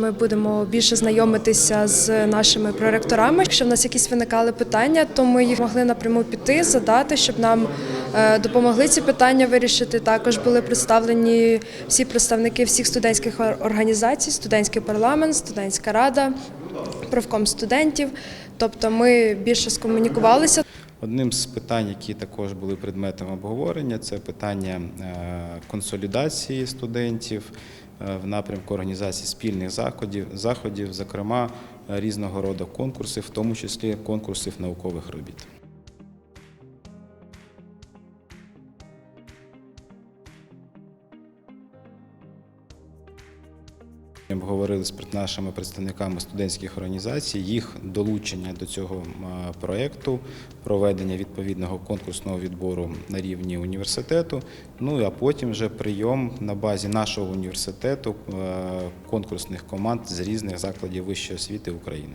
Ми будемо більше знайомитися з нашими проректорами. Якщо в нас якісь виникали питання, то ми їх могли напряму піти, задати, щоб нам е, допомогли ці питання вирішити. Також були представлені всі представники всіх студентських організацій, студентський парламент, студентська рада, профком студентів. Тобто ми більше скомунікувалися. Одним з питань, які також були предметом обговорення, це питання е, консолідації студентів е, в напрямку організації спільних заходів, заходів, зокрема різного роду конкурсів, в тому числі конкурсів наукових робіт. Ми Обговорили з нашими представниками студентських організацій їх долучення до цього проєкту, проведення відповідного конкурсного відбору на рівні університету. Ну а потім вже прийом на базі нашого університету конкурсних команд з різних закладів вищої освіти України.